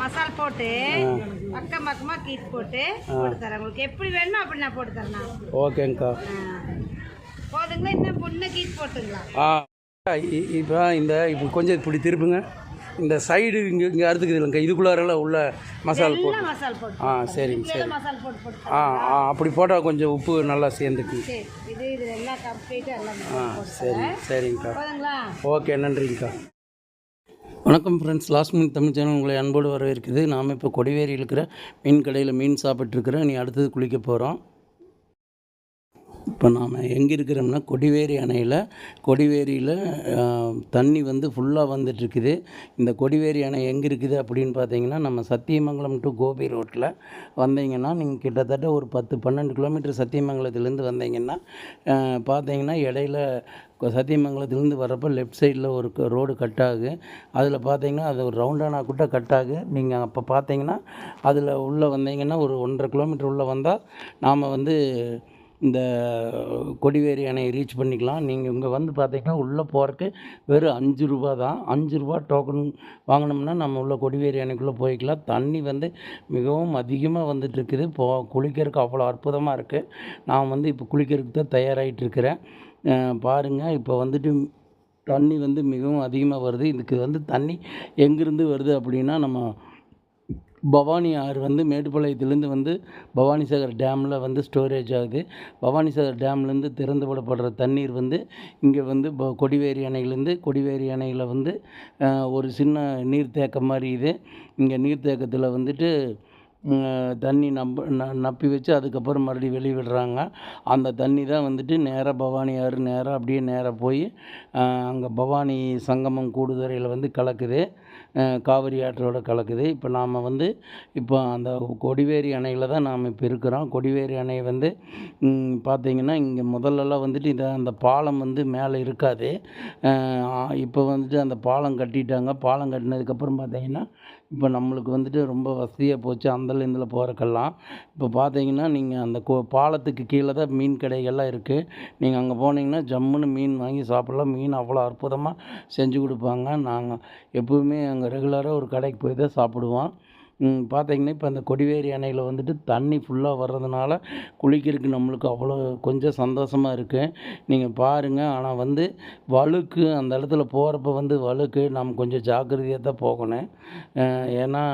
மசால் போட்டு பக்கம் பக்கமா கீஸ் போட்டு போட்டு தரேன். உங்களுக்கு எப்படி வேணுமோ அப்படி நான் போட்டு தரேன் நான். ஓகேங்க்கா ஆ. போதுங்களா? இன்னும் பொண்ணு கீஸ் போட்டுங்களா? ஆ இப்போ இந்த இப்போ கொஞ்சம் இப்படி திருப்புங்க. இந்த சைடு இங்கே இங்கே அறுத்துக்குது இல்லைங்க. இதுக்குள்ளாரெல்லாம் உள்ள மசால் போட்டு. ஆ சரிங்க சரி. ஆ ஆ அப்படி போட்டால் கொஞ்சம் உப்பு நல்லா சேர்ந்துக்கு. ஆ சரி சரிங்கக்கா. ஓகே நன்றிங்கக்கா. வணக்கம் friends last minute Tamil channel உங்களை அன்போடு வரவேற்குது நாம் இப்போ கொடிவேரியில் இருக்கிற மீன் கடையில் மீன் சாப்பிட்ருக்குறோம் நீ அடுத்தது குளிக்க போகிறோம் இப்போ நாம் எங்கே இருக்கிறோம்னா கொடிவேரி அணையில் கொடிவேரியில் தண்ணி வந்து ஃபுல்லாக வந்துட்டுருக்குது. இந்த கொடிவேரி அணை எங்கே இருக்குது அப்படின்னு பார்த்தீங்கன்னா நம்ம சத்தியமங்கலம் டு கோபி ரோட்டில் வந்தீங்கன்னா நீங்கள் கிட்டத்தட்ட ஒரு பத்து பன்னெண்டு கிலோமீட்டர் சத்தியமங்கலத்துலேருந்து வந்தீங்கன்னா பார்த்தீங்கன்னா இடையில சத்தியமங்கலத்துலேருந்து வர்றப்போ லெஃப்ட் சைடில் ஒரு ரோடு கட் ஆகு. அதில் பார்த்தீங்கன்னா அது ஒரு ரவுண்டானா கூட கட் ஆகு. நீங்கள் அப்போ பார்த்தீங்கன்னா அதில் உள்ளே வந்தீங்கன்னா ஒரு ஒன்றரை கிலோமீட்டர் உள்ளே வந்தால் நாம் வந்து இந்த கொடிவேரி அணையை ரீச் பண்ணிக்கலாம். நீங்கள் இங்கே வந்து பார்த்தீங்கன்னா உள்ளே போகிறக்கு வெறும் அஞ்சு ரூபா தான். அஞ்சு ரூபா டோக்கன் வாங்கினோம்னா நம்ம உள்ள கொடிவேரி அணைக்குள்ளே போய்க்கலாம். தண்ணி வந்து மிகவும் அதிகமாக வந்துட்டுருக்குது போ குளிக்கிறதுக்கு அவ்வளோ அற்புதமாக இருக்குது நான் வந்து இப்போ குளிக்கிறதுக்கு தான் தயாராகிட்டு இருக்கிறேன். பாருங்கள் இப்போ வந்துட்டு தண்ணி வந்து மிகவும் அதிகமாக வருது. இதுக்கு வந்து தண்ணி எங்கேருந்து வருது அப்படின்னா நம்ம பவானி ஆறு வந்து மேட்டுப்பாளையத்துலேருந்து வந்து பவானிசாகர் டேமில் வந்து ஸ்டோரேஜ் ஆகுது. பவானிசாகர் டேம்லேருந்து திறந்து விடப்படுற தண்ணீர் வந்து இங்கே வந்து ப- கொடிவேரி அணையிலேருந்து கொடிவேரி அணையில் வந்து ஒரு சின்ன நீர்த்தேக்கம் மாதிரி இது. இங்கே நீர்த்தேக்கத்தில் வந்துட்டு தண்ணி நம்ப ந- நப்பி வச்சு அதுக்கப்புறம் மறுபடியும் வெளியே விடுறாங்க. அந்த தண்ணி தான் வந்துட்டு நேராக பவானி ஆறு நேராக அப்படியே நேராக போய் அங்கே பவானி சங்கமம் கூடுதுறையில் வந்து கலக்குது. காவிரி ஆற்றோடு கலக்குது. இப்போ நாம் வந்து இப்போ அந்த கொடிவேரி அணையில் தான் நாம் இப்போ இருக்கிறோம். கொடிவேரி அணை வந்து பார்த்திங்கன்னா இங்கே முதல்லலாம் வந்துட்டு இந்த அந்த பாலம் வந்து மேலே இருக்காது. இப்போ வந்துட்டு அந்த பாலம் கட்டிட்டாங்க. பாலம் கட்டினதுக்கப்புறம் பார்த்திங்கன்னா இப்போ நம்மளுக்கு வந்துட்டு ரொம்ப வசதியாக போச்சு அந்தல இந்தல போகிறக்கெல்லாம் இப்போ பார்த்தீங்கன்னா நீங்கள் அந்த கோ பாலத்துக்கு கீழே தான் மீன் கடைகள்லாம் இருக்குது நீங்கள் அங்கே போனீங்கன்னா ஜம்முன்னு மீன் வாங்கி சாப்பிட்லாம். மீன் அவ்வளோ அற்புதமாக செஞ்சு கொடுப்பாங்க. நாங்கள் எப்போவுமே அங்கே ரெகுலராக ஒரு கடைக்கு போய் தான் சாப்பிடுவோம். பார்த்திங்கன்னா இப்போ அந்த கொடிவேரி அணையில் வந்துட்டு தண்ணி ஃபுல்லாக வர்றதுனால குளிக்கிறதுக்கு நம்மளுக்கு அவ்வளோ கொஞ்சம் சந்தோஷமாக இருக்குது நீங்கள் பாருங்கள் ஆனால் வந்து வழுக்கு அந்த இடத்துல போகிறப்ப வந்து வழுக்கு நம்ம கொஞ்சம் ஜாக்கிரதையாக தான் போகணும். ஏன்னா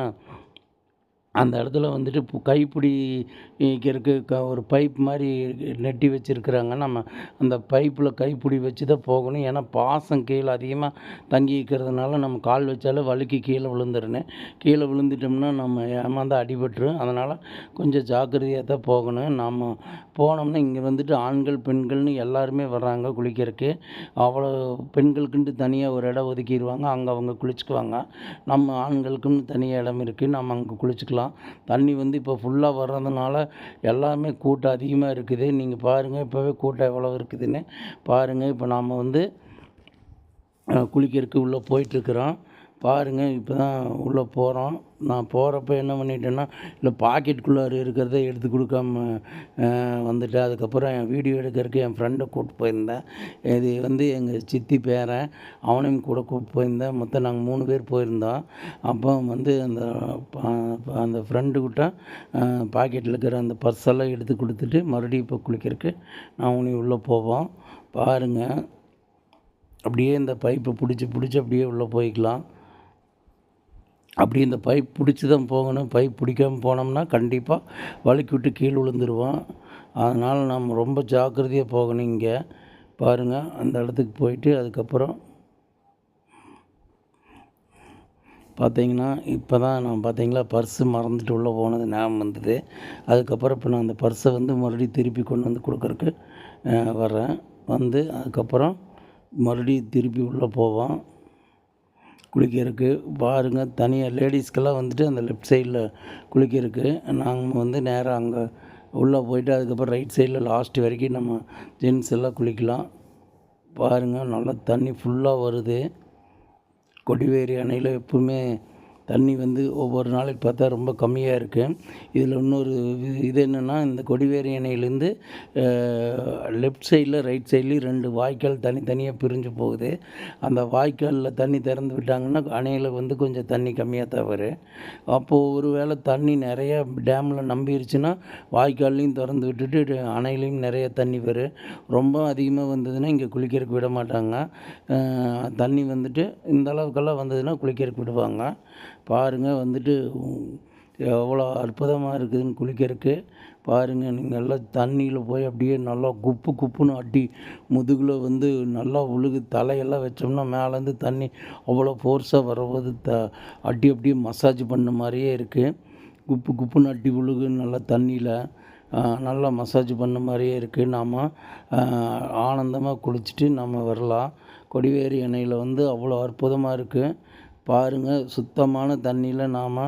அந்த இடத்துல வந்துட்டு பு- கைப்பிடிக்கிறதுக்கு க ஒரு பைப் மாதிரி நெட்டி வச்சுருக்குறாங்க. நம்ம அந்த பைப்பில் கைப்பிடி வச்சு தான் போகணும். ஏன்னா பாசம் கீழே அதிகமாக தங்கி இருக்கிறதுனால நம்ம கால் வச்சாலே வழுக்கி கீழே விழுந்துடணும் கீழே விழுந்துட்டோம்னா நம்ம ஏமாந்து அடிபட்டுரும். அதனால் கொஞ்சம் ஜாக்கிரதையாக தான் போகணும். நம்ம போனோம்னா இங்கே வந்துட்டு ஆண்கள் பெண்கள்னு எல்லாருமே வர்றாங்க குளிக்கிறதுக்கு. அவ்வளோ பெண்களுக்குன்ட்டு தனியாக ஒரு இடம் ஒதுக்கிடுவாங்க. அங்கே அவங்க குளிச்சுக்குவாங்க. நம்ம ஆண்களுக்குன்னு தனியாக இடம் இருக்குது நம்ம அங்கே குளிச்சுக்கலாம். தண்ணி வந்து இப்போ ஃபுல்லாக வர்றதுனால எல்லாமே கூட்டம் அதிகமாக இருக்குது. நீங்கள் பாருங்கள் இப்போவே கூட்டம் எவ்வளோ இருக்குதுன்னு பாருங்கள் இப்போ நாம் வந்து குளிக்கிறதுக்கு உள்ளே போயிட்டுருக்குறோம் பாருங்கள் இப்போ தான் உள்ளே போகிறோம் நான் போகிறப்ப என்ன பண்ணிட்டேன்னா இல்லை பாக்கெட்டுக்குள்ளார இருக்கிறத எடுத்து கொடுக்காம வந்துட்டேன். அதுக்கப்புறம் என் வீடியோ எடுக்கிறதுக்கு என் ஃப்ரெண்டை கூப்பிட்டு போயிருந்தேன். இது வந்து எங்கள் சித்தி பேரன் அவனையும் கூட கூப்பிட்டு போயிருந்தேன். மொத்தம் நாங்கள் மூணு பேர் போயிருந்தோம். அப்போ வந்து அந்த அந்த ஃப்ரெண்டுக்கிட்ட பாக்கெட்டில் இருக்கிற அந்த பர்ஸெல்லாம் எடுத்து கொடுத்துட்டு மறுபடியும் இப்போ குளிக்கிறதுக்கு நான் உனி உள்ளே போவோம். பாருங்கள் அப்படியே இந்த பைப்பை பிடிச்சி பிடிச்சி அப்படியே உள்ளே போய்க்கலாம். அப்படி இந்த பைப் பிடிச்சி தான் போகணும். பைப் பிடிக்காம போனோம்னா கண்டிப்பாக வழுக்கி விட்டு கீழே விழுந்துருவோம். அதனால் நம்ம ரொம்ப ஜாக்கிரதையாக போகணும் இங்கே. பாருங்கள் அந்த இடத்துக்கு போயிட்டு அதுக்கப்புறம் பார்த்தீங்கன்னா இப்போ தான் நான் பார்த்தீங்களா பர்ஸு மறந்துட்டு உள்ளே போனது ஞாபகம் வந்தது. அதுக்கப்புறம் இப்போ நான் அந்த பர்ஸை வந்து மறுபடியும் திருப்பி கொண்டு வந்து கொடுக்குறக்கு வரேன் வந்து அதுக்கப்புறம் மறுபடியும் திருப்பி உள்ளே போவோம். குளிக்கிறதுக்கு பாருங்கள் தனியாக லேடிஸ்க்கெல்லாம் வந்துட்டு அந்த லெஃப்ட் சைடில் குளிக்கிறதுக்கு நாங்கள் வந்து நேராக அங்கே உள்ளே போயிட்டு அதுக்கப்புறம் ரைட் சைடில் லாஸ்ட் வரைக்கும் நம்ம ஜென்ஸ் எல்லாம் குளிக்கலாம் பாருங்கள் நல்லா தண்ணி ஃபுல்லாக வருது. கொடிவேரி அணையில் எப்பவுமே தண்ணி வந்து ஒவ்வொரு நாளைக்கு பார்த்தா ரொம்ப கம்மியாக இருக்குது இதில் இன்னொரு இது- இது என்னென்னா இந்த கொடிவேரி அணையிலேருந்து லெஃப்ட் சைடில் ரைட் சைட்லேயும் ரெண்டு வாய்க்கால் தனித்தனியாக பிரிஞ்சு போகுது. அந்த வாய்க்காலில் தண்ணி திறந்து விட்டாங்கன்னா அணையில் வந்து கொஞ்சம் தண்ணி கம்மியாக தான் வரும் அப்போது ஒரு வேளை தண்ணி நிறையா டேமில் நம்பிருச்சுன்னா வாய்க்கால்லையும் திறந்து விட்டுட்டு அணையிலையும் நிறைய தண்ணி வரும் ரொம்ப அதிகமாக வந்ததுன்னா இங்கே குளிக்கிறதுக்கு விட மாட்டாங்க. தண்ணி வந்துட்டு இந்த அளவுக்கெல்லாம் வந்ததுன்னா குளிக்கிறதுக்கு விடுவாங்க. பாருங்கள் வந்துட்டு எவ்வளோ அற்புதமாக இருக்குதுன்னு குளிக்கிறதுக்கு. பாருங்கள் நீங்கள் எல்லாம் தண்ணியில் போய் அப்படியே நல்லா குப்பு குப்புன்னு அடி முதுகில் வந்து நல்லா உழுகு தலையெல்லாம் வச்சோம்னா மேலேருந்து தண்ணி அவ்வளோ ஃபோர்ஸாக வரும்போது த அடி அப்படியே மசாஜ் பண்ண மாதிரியே இருக்குது குப்பு குப்புன்னு அடி விழுகு நல்லா தண்ணியில் நல்லா மசாஜ் பண்ண மாதிரியே இருக்குது நாம் ஆனந்தமாக குளிச்சுட்டு நம்ம வரலாம். கொடிவேரி அணையில் வந்து அவ்வளோ அற்புதமாக இருக்குது பாருங்கள் சுத்தமான தண்ணியில் நாம்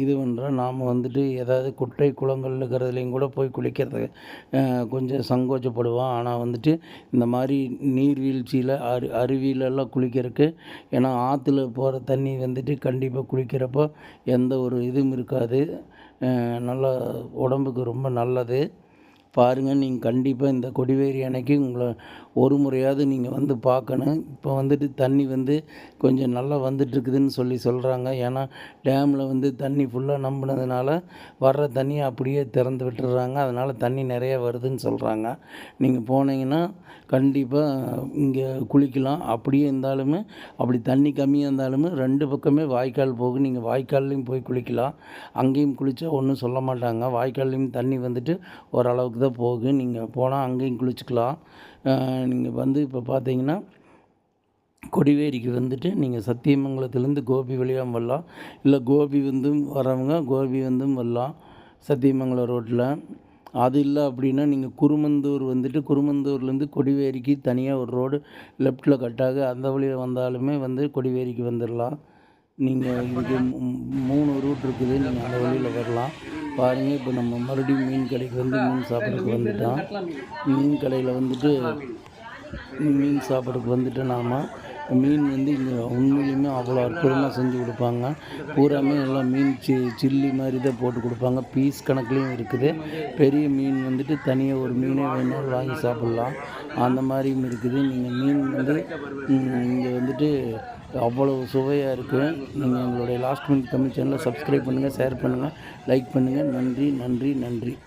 இது பண்ணுறோம் நாம் வந்துட்டு ஏதாவது குட்டை குளங்கள் இருக்கிறதுலையும் கூட போய் குளிக்கிறது கொஞ்சம் சங்கோச்சப்படுவோம் ஆனால் வந்துட்டு இந்த மாதிரி நீர்வீழ்ச்சியில் அரு அருவியிலெல்லாம் குளிக்கிறதுக்கு ஏன்னா ஆற்றுல போகிற தண்ணி வந்துட்டு கண்டிப்பாக குளிக்கிறப்போ எந்த ஒரு இதுவும் இருக்காது. நல்லா உடம்புக்கு ரொம்ப நல்லது. பாருங்கள் நீங்கள் கண்டிப்பாக இந்த கொடிவேரி அணைக்கு உங்களை ஒரு முறையாவது நீங்கள் வந்து பார்க்கணும். இப்போ வந்துட்டு தண்ணி வந்து கொஞ்சம் நல்லா வந்துட்டுருக்குதுன்னு சொல்லி சொல்கிறாங்க ஏன்னா டேமில் வந்து தண்ணி ஃபுல்லாக நம்பினதுனால வர்ற தண்ணியை அப்படியே திறந்து விட்டுறாங்க. அதனால் தண்ணி நிறைய வருதுன்னு சொல்கிறாங்க நீங்கள் போனீங்கன்னா கண்டிப்பாக இங்கே குளிக்கலாம். அப்படியே இருந்தாலுமே அப்படி தண்ணி கம்மியாக இருந்தாலுமே ரெண்டு பக்கமே வாய்க்கால் போகும். நீங்கள் வாய்க்கால்லையும் போய் குளிக்கலாம். அங்கேயும் குளித்தா ஒன்றும் சொல்ல மாட்டாங்க. வாய்க்கால்லையும் தண்ணி வந்துட்டு ஓரளவுக்கு தான் போகும். நீங்கள் போனால் அங்கேயும் குளிச்சுக்கலாம். நீங்கள் வந்து இப்போ பார்த்தீங்கன்னா கொடிவேரிக்கு வந்துட்டு நீங்கள் சத்தியமங்கலத்துலேருந்து கோபி வழியாக வரலாம். இல்லை கோபி வந்தும் வரவங்க கோபி வந்தும் வரலாம் சத்தியமங்கலம் ரோட்டில். அது இல்லை அப்படின்னா நீங்கள் குருமந்தூர் வந்துட்டு குருமந்தூர்லேருந்து கொடிவேரிக்கு தனியாக ஒரு ரோடு லெஃப்ட்டில் கட்டாக அந்த வழியில் வந்தாலுமே வந்து கொடிவேரிக்கு வந்துடலாம். நீங்கள் இங்கே மூணு ரூட் இருக்குது நீங்கள் அந்த வழியில் வரலாம். பாருங்கள் இப்போ நம்ம மறுபடியும் மீன் கடைக்கு வந்து மீன் சாப்பிட்றதுக்கு வந்துட்டோம் மீன் கடையில் வந்துட்டு மீன் சாப்பிட்றதுக்கு வந்துட்டு நாம். மீன் வந்து இங்கே உண்மையிலுமே அவ்வளோ அற்புதமாக செஞ்சு கொடுப்பாங்க. பூராமே எல்லாம் மீன் சி சில்லி மாதிரி தான் போட்டு கொடுப்பாங்க. பீஸ் கணக்குலேயும் இருக்குது. பெரிய மீன் வந்துட்டு தனியாக ஒரு மீனே வேணாலும் வாங்கி சாப்பிட்லாம். அந்த மாதிரியும் இருக்குது. நீங்கள் மீன் வந்து இங்கே வந்துட்டு அவ்வளோ சுவையாக இருக்குது நீங்கள் எங்களுடைய லாஸ்ட் மினிட் தமிழ் சேனலை சப்ஸ்கிரைப் பண்ணுங்கள் ஷேர் பண்ணுங்கள் லைக் பண்ணுங்கள் நன்றி நன்றி நன்றி.